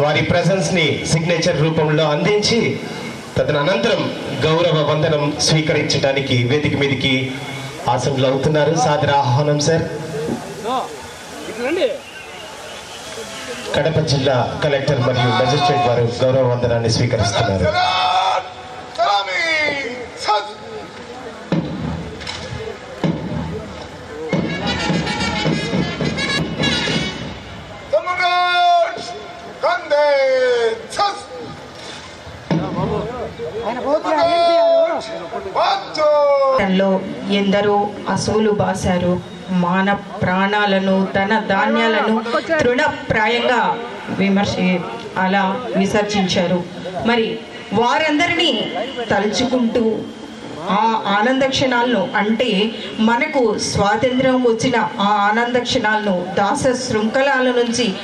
వారి presence ని signature రూపంలో అందించి తదనంతరం గౌరవ వందనం స్వీకరించడానికి వేదిక మీదకి ఆసనలు అవుతున్నారు సాదర ఆహ్వానం సార్ కడప జిల్లా కలెక్టర్ మరియు మెజిస్ట్రేట్ వారు గౌరవ వందనాన్ని స్వీకరిస్తున్నారు ఎందరో అసువులు బాశారు. మాన ప్రాణాలను ధన ధాన్యాలను తృణప్రాయంగా విమర్శ అలా విసర్జించారు. మరి వారందరినీ తలుచుకుంటూ ఆ ఆనంద క్షణాలను అంటే మనకు స్వాతంత్రం వచ్చిన ఆ ఆనంద క్షణాలను దాస శృంఖలాల నుంచి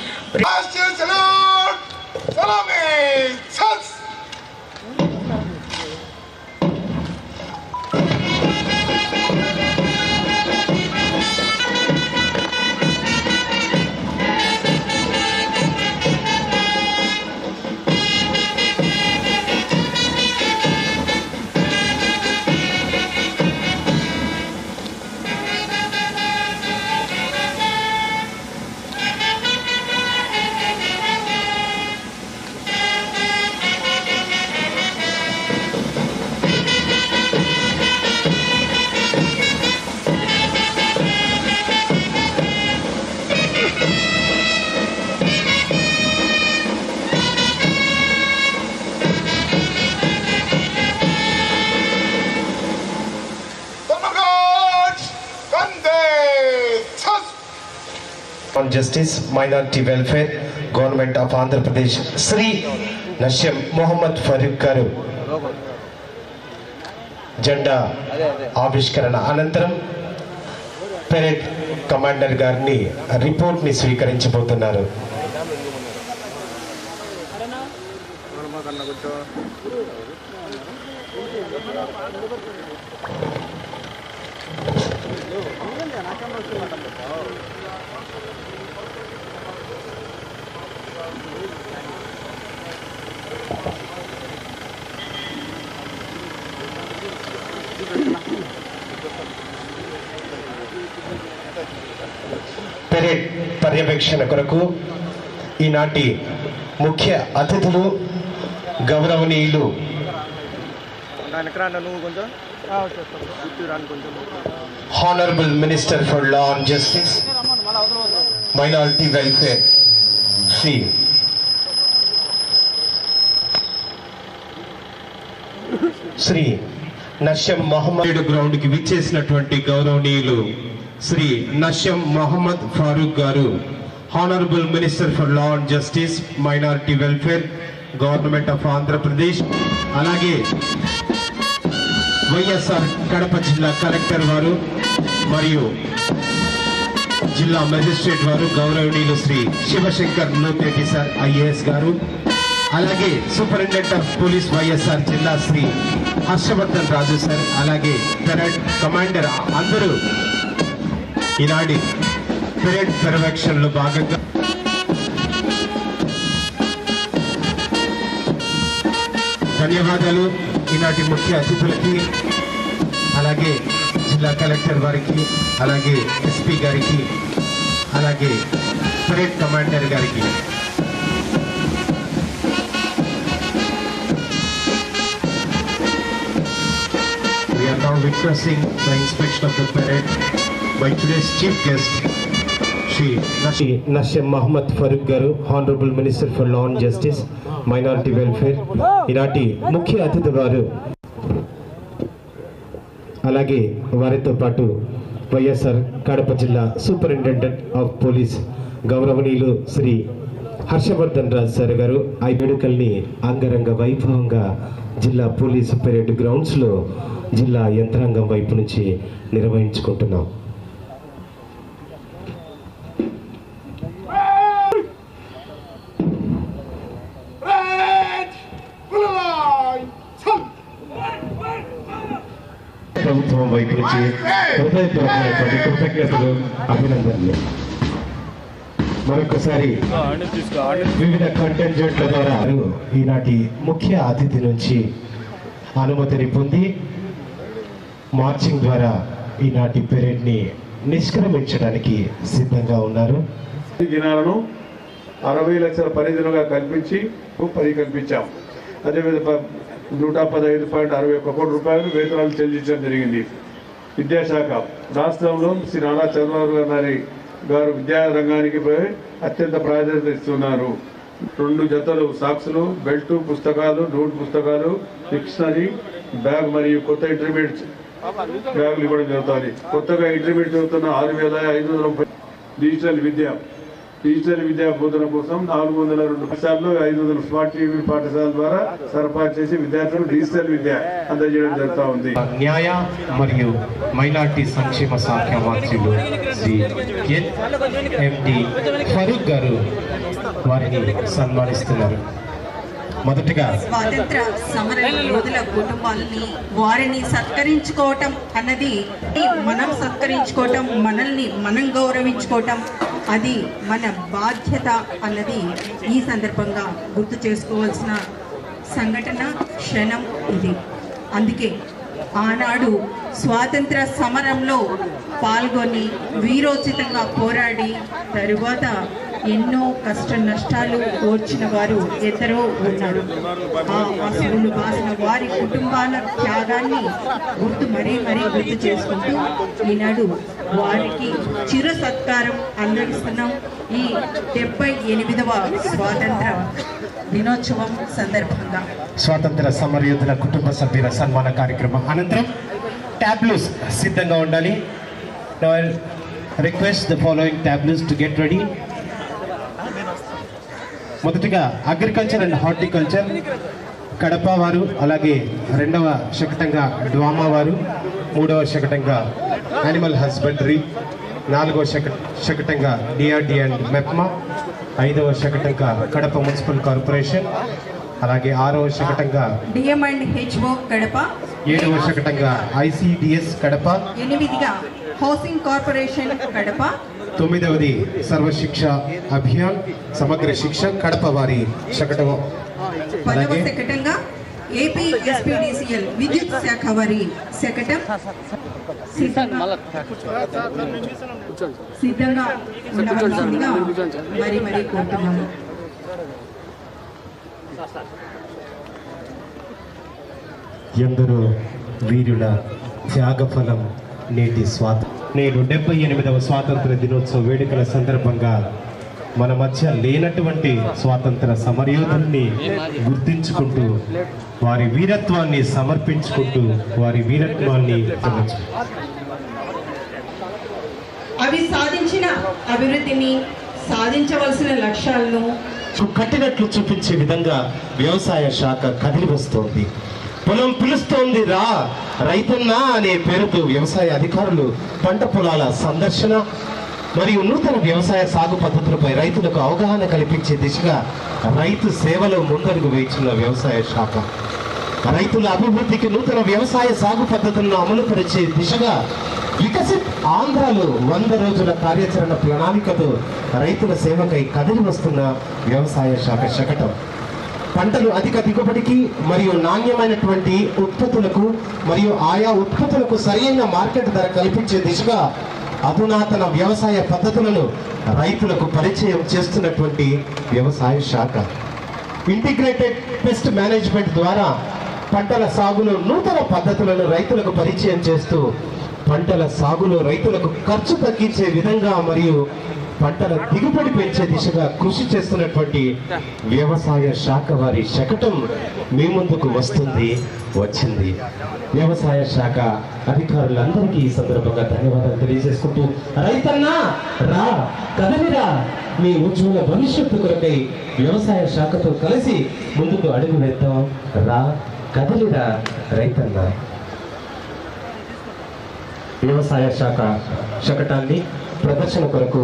on justice minority welfare government of Andhra Pradesh Shri Nasyam Mohammad Farooq గారు జెండా ఆవిష్కరణ అనంతరం పెరేడ్ కమాండర్ గారిని రిపోర్ట్ని స్వీకరించబోతున్నారు పెరేడ్ పర్యవేక్షణ కొరకు ఈనాటి ముఖ్య అతిథులు గౌరవనీయులు. Honourable minister for law and justice minority welfare Shri Shri Nasyam Mohammad గ్రౌండ్కి విచ్చేసినటువంటి గౌరవనీయులు శ్రీ నష్యం మొహమ్మద్ ఫారూక్ గారు honourable minister for law and justice minority welfare government of Andhra Pradesh అలాగే వైఎస్ఆర్ కడప జిల్లా కలెక్టర్ వారు మరియు జిల్లా మెజిస్ట్రేట్ వారు గౌరవనీయులు శ్రీ శివశంకర్ నూతేటి సార్ ఐఏఎస్ గారు అలాగే సూపరింటెండెంట్ ఆఫ్ పోలీస్ వైఎస్ఆర్ జిల్లా శ్రీ హర్షవర్ధన్ రాజు సార్ అలాగే పెరడ్ కమాండర్ అందరూ ఈనాటి పెరేడ్ పర్యవేక్షణలో భాగంగా ధన్యవాదాలు ఈనాటి ముఖ్య అతిథులకి అలాగే జిల్లా కలెక్టర్ వారికి అలాగే ఎస్పీ గారికి అలాగే పరేడ్ కమాండర్ గారికి. We are now witnessing the inspection of the parade. By today's chief guest, Shri Shri Nasheem Mohammad Farooq గారు honourable minister for law and justice minority welfare ఈనాటి ముఖ్య అతిథి వారు అలాగే వారితో పాటు వైఎస్ఆర్ కడప జిల్లా సూపరింటెండెంట్ ఆఫ్ పోలీస్ గౌరవనీయులు శ్రీ హర్షవర్ధన్ రాజ్ సార్ గారు ఆ వేడుకల్ని అంగరంగ వైభవంగా జిల్లా పోలీసు పెరేడ్ గ్రౌండ్స్లో జిల్లా యంత్రాంగం వైపు నుంచి నిర్వహించుకుంటున్నాం. ప్రభుత్వం వైపు నుంచి హృదయపూర్వకమైనటువంటి కృతజ్ఞతలు అభినందనలు. మరొకసారి వివిధ కంటెంజెంట్ల ద్వారా ఈనాటి ముఖ్య అతిథి నుంచి అనుమతిని పొంది మార్చింగ్ ద్వారా ఈనాటి పెరేడ్ని నిష్క్రమించడానికి సిద్ధంగా ఉన్నారు. దినాలను అరవై లక్షల పరిధిలుగా కల్పించి పది కల్పించాం అదేవిధంగా నూట పదహైదు పాయింట్ అరవై ఒక్క కోటి రూపాయలు వేతనాలు చెల్లించడం జరిగింది. విద్యాశాఖ రాష్ట్రంలో శ్రీ నారా చంద్రబాబు గారి గారు విద్యా రంగానికి అత్యంత ప్రాధాన్యత ఇస్తున్నారు. రెండు జతలు సాక్స్లు బెల్టు పుస్తకాలు నోట్ పుస్తకాలు డిక్షనరీ బ్యాగ్ మరియు కొత్త ఇంటర్మీడియట్ బ్యాగులు ఇవ్వడం జరుగుతుంది. కొత్తగా ఇంటర్మీడియట్ చదువుతున్న ఆరు వేల ఐదు వందల డిజిటల్ విద్య డిజిటల్ విద్యా బోధన కోసం నాలుగు వందల రెండు పాఠశాలలో ఐదు వందల స్మార్ట్ టీవీ పాఠశాల ద్వారా సరఫరా చేసి విద్యార్థులకు డిజిటల్ విద్య అందజేయడం జరుగుతూ ఉంది. న్యాయ మరియు మైనార్టీ సంక్షేమ శాఖ మంత్రులు శ్రీ ఎన్. ఎండి ఫరూక్ గారు వారిని సన్మానిస్తున్నారు. మొదటగా స్వాతంత్ర సమర యోధుల కుటుంబాలని వారిని సత్కరించుకోవటం అన్నది మనం సత్కరించుకోవటం మనల్ని మనం గౌరవించుకోవటం అది మన బాధ్యత అన్నది ఈ సందర్భంగా గుర్తు చేసుకోవాల్సిన సంఘటన క్షణం ఇది. అందుకే ఆనాడు స్వాతంత్ర సమరంలో పాల్గొని వీరోచితంగా పోరాడి తరువాత ఎన్నో కష్ట నష్టాలు ఓర్చిన వారు ఎందరో ఉన్నారు. ఆ అసువులు బాసిన వారి కుటుంబాల త్యాగాన్ని గుర్తు మరీ మరీ గుర్తు చేసుకుంటూ ఈనాడు వారికి చిర సత్కారం అందరిస్తున్నాం. ఈ డెబ్బై ఎనిమిదవ స్వాతంత్ర దినోత్సవం సందర్భంగా. స్వాతంత్ర సమరయోధుల కుటుంబ సభ్యుల సన్మాన కార్యక్రమం అనంతరం ట్యాబ్లూస్ సిద్ధంగా ఉండాలి. Request the following tableaux to get ready మొదటిగా అగ్రికల్చర్ అండ్ హార్టికల్చర్ కడప వారు అలాగే రెండవ శకటంగా డ్వామా వారు మూడవ శకటంగా యానిమల్ హస్బెండరీ నాలుగవ శక శకటంగా డిఆర్డి అండ్ మెప్మా ఐదవ శకటంగా కడప మున్సిపల్ కార్పొరేషన్ అలాగే ఆరవ శకటంగా డిఎం అండ్ హెచ్ఓ కడప. ఏడవ శకటంగా ఐసిడిఎస్ కడప. ఎనిమిదిగా హౌసింగ్ కార్పొరేషన్ కడప. తొమ్మిదవది సర్వశిక్ష అభియాన్ సమగ్ర శిక్ష కడప వారి శకటం. పదవ అలాగే శకటంగా ఏపీ ఎస్పీడీసీఎల్ విద్యుత్ శాఖ వారి శకటం. సిద్ధంగా సిద్ధంగా ఉండవలసిందిగా మరి మరి కోరుతున్నాము. ఎందరో వీరుల త్యాగఫలం నేటి స్వాత నేడు డెబ్బై ఎనిమిదవ స్వాతంత్ర దినోత్సవ వేడుకల సందర్భంగా మన మధ్య లేనటువంటి స్వాతంత్ర సమరయోధుల్ని గుర్తించుకుంటూ వారి వీరత్వాన్ని సమర్పించుకుంటూ వారి వీరత్వాన్ని అవి సాధించిన అభివృద్ధిని సాధించవలసిన లక్ష్యాలను కట్టినట్లు చూపించే విధంగా వ్యవసాయ శాఖ కదిలి వస్తోంది. పొలం పిలుస్తోంది రా రైతన్న అనే పేరుతో వ్యవసాయ అధికారులు పంట పొలాల సందర్శన మరియు నూతన వ్యవసాయ సాగు పద్ధతులపై రైతులకు అవగాహన కల్పించే దిశగా రైతు సేవలో ముందడుగు వేయించిన వ్యవసాయ శాఖ. రైతుల అభివృద్ధికి నూతన వ్యవసాయ సాగు పద్ధతులను అమలుపరిచే దిశగా వికసిత్ ఆంధ్రాలో వంద రోజుల కార్యాచరణ ప్రణాళికతో రైతుల సేవకై కదిలి వస్తున్న వ్యవసాయ శాఖ శకటం. పంటలు అధిక దిగుబడికి మరియు నాణ్యమైనటువంటి ఉత్పత్తులకు మరియు ఆయా ఉత్పత్తులకు సరైన మార్కెట్ ధర కల్పించే దిశగా అధునాతన వ్యవసాయ పద్ధతులను రైతులకు పరిచయం చేస్తున్నటువంటి వ్యవసాయ శాఖ. ఇంటిగ్రేటెడ్ పెస్ట్ మేనేజ్మెంట్ ద్వారా పంటల సాగులో నూతన పద్ధతులను రైతులకు పరిచయం చేస్తూ పంటల సాగులో రైతులకు ఖర్చు తగ్గించే విధంగా మరియు పంటల దిగుబడి పెంచే దిశగా కృషి చేస్తున్నటువంటి వ్యవసాయ శాఖ వారి శకటం మీ ముందుకు వస్తుంది వచ్చింది. వ్యవసాయ శాఖ అధికారులందరికీ ఈ సందర్భంగా ధన్యవాదాలు తెలియజేసుకుంటూ రైతన్నా రా కదలిరా మీ ఉజ్వల భవిష్యత్తు కొరకై వ్యవసాయ శాఖతో కలిసి ముందుకు అడుగు వేద్దాం. రా కదలిరా రైతన్న. వ్యవసాయ శాఖ శకటాన్ని ప్రదర్శన కొరకు